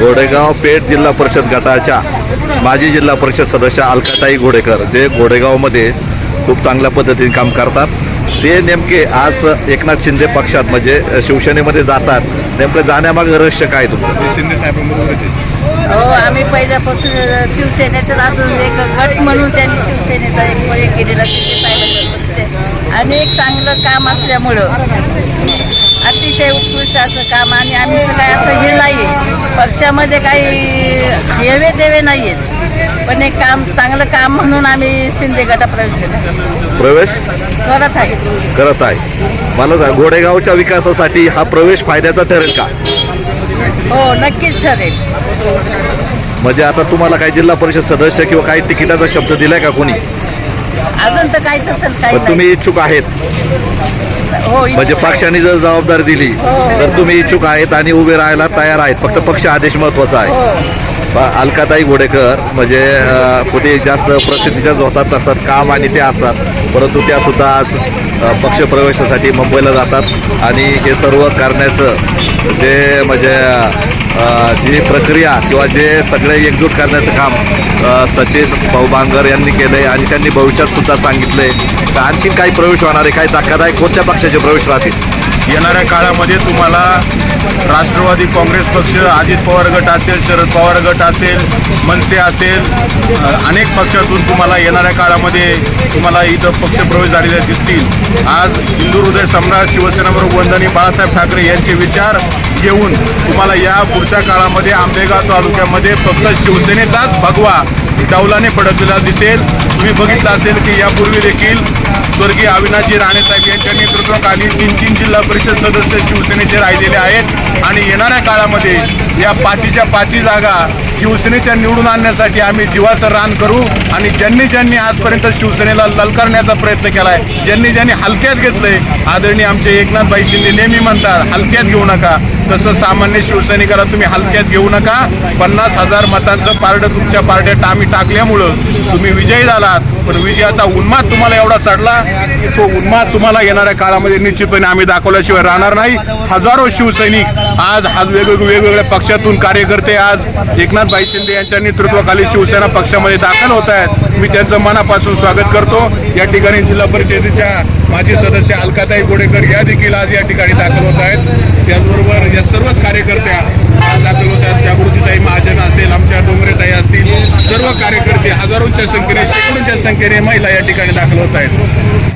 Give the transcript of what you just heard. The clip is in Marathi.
घोडेगाव पेठ जिल्हा परिषद गटाच्या माजी जिल्हा परिषद सदस्य अलकाताई घोडेकर जे घोडेगावमध्ये खूप चांगल्या पद्धतीने काम करतात. ते नेमके आज एकनाथ शिंदे पक्षात म्हणजे शिवसेनेमध्ये जातात. नेमकं जाण्यामागं रहस्य काय तुमचं? ते शिंदे साहेबांबरोबर येते हो आम्ही पहिल्यापासून शिवसेनेचाच असून एक गट म्हणून त्यांनी शिवसेनेचा एक हे केलेला शिंदे साहेबांच्या अनेक चांगलं काम असल्यामुळं अतिशय उत्कृष्ट असं काम आणि आमचं काय असं हे नाही पक्षामध्ये काही हेवे देवे नाही आहेत पण एक काम चांगलं काम म्हणून आम्ही शिंदे गटा प्रवेश केला. प्रवेश? करत आहे. करत आहे. मला सांग घोडेगावच्या विकासासाठी हा प्रवेश फायद्याचा ठरेल का? हो नक्कीच ठरेल. म्हणजे आता तुम्हाला काही जिल्हा परिषद सदस्य किंवा काही तिकिटाचा शब्द दिलाय का कोणी? अजून तर काही तसं काही पण तुम्ही इच्छुक आहेत. हो म्हणजे. पक्षाने जर जबाबदारी दिली तर तुम्ही इच्छुक आहेत आणि उभे राहायला तयार आहेत. फक्त पक्ष आदेश महत्त्वाचा आहे. हो. अलकाताई घोडेकर म्हणजे कुठे जास्त प्रसिद्धीच्या झोतात नसतात काम आणि ते असतात. परंतु त्या सुद्धा आज पक्षप्रवेशासाठी मुंबईला जातात. आणि हे सर्व करण्याचं जे म्हणजे जी प्रक्रिया किंवा जे सगळे एकजूट करण्याचं काम सचिन भाऊ बांगर यांनी केलं आहे आणि त्यांनी भविष्यात सुद्धा सांगितलं आहे तर आणखीन काही प्रवेश होणार आहे काही धक्कादायक कोणत्या पक्षाचे प्रवेश राहतील? येणाऱ्या काळामध्ये तुम्हाला राष्ट्रवादी काँग्रेस पक्ष अजित पवार गट असेल शरद पवार गट असेल मनसे असेल अनेक पक्षातून तुम्हाला येणाऱ्या काळामध्ये तुम्हाला इथं पक्षप्रवेश झालेले दिसतील. आज हिंदू हृदय सम्राट शिवसेनाप्रमुख वंदनी बाळासाहेब ठाकरे यांचे विचार घेऊन तुम्हाला या पुढच्या काळामध्ये आंबेगाव तालुक्यामध्ये फक्त शिवसेनेचाच भगवा डौलाने पडकलेला दिसेल. तुम्ही बघितलं असेल की यापूर्वी देखील स्वर्गीय अविनाशजी राणेसाहेब यांच्या नेतृत्वाखाली तीन तीन जिल्हा परिषद सदस्य शिवसेनेचे राहिलेले आहेत. आणि येणाऱ्या काळामध्ये या पाचीच्या पाची जागा शिवसेनेच्या निवडून आणण्यासाठी आम्ही जीवाचं रान करू. आणि ज्यांनी ज्यांनी आजपर्यंत शिवसेनेला ललकारण्याचा प्रयत्न केला आहे ज्यांनी ज्यांनी हलक्यात घेतलंय आदरणीय आमचे एकनाथभाई शिंदे नेहमी म्हणतात हलक्यात घेऊ नका. तसं सामान्य शिवसैनिकाला तुम्ही हलक्यात घेऊ नका. पन्नास हजार मतांचं पारडं तुमच्या पारड्यात आम्ही टाकल्यामुळं तुम्ही विजयी झालात. पण विजयाचा उन्माद तुम्हाला एवढा चढला की तो उन्माद तुम्हाला येणाऱ्या काळामध्ये निश्चितपणे आम्ही दाखवल्याशिवाय राहणार नाही. हजारो शिवसैनिक आज आज वेगवेगळ्या वेगवेगळ्या पक्षातून कार्यकर्ते आज एकनाथभाई शिंदे यांच्या नेतृत्वाखाली शिवसेना पक्षामध्ये दाखल होत आहे आहेत. मी त्यांचं मनापासून स्वागत करतो. या ठिकाणी जिल्हा परिषदेच्या माजी सदस्य अलकाताई गोडेकर या देखील आज या ठिकाणी दाखल होत आहेत. त्याचबरोबर या सर्वच कार्यकर्त्या आज दाखल होत आहेत. जागृतीताई महाजन असेल आमच्या डोंगरेताई असतील सर्व कार्यकर्ते हजारोंच्या संख्येने शेकडोंच्या संख्येने महिला या ठिकाणी दाखल होत आहेत.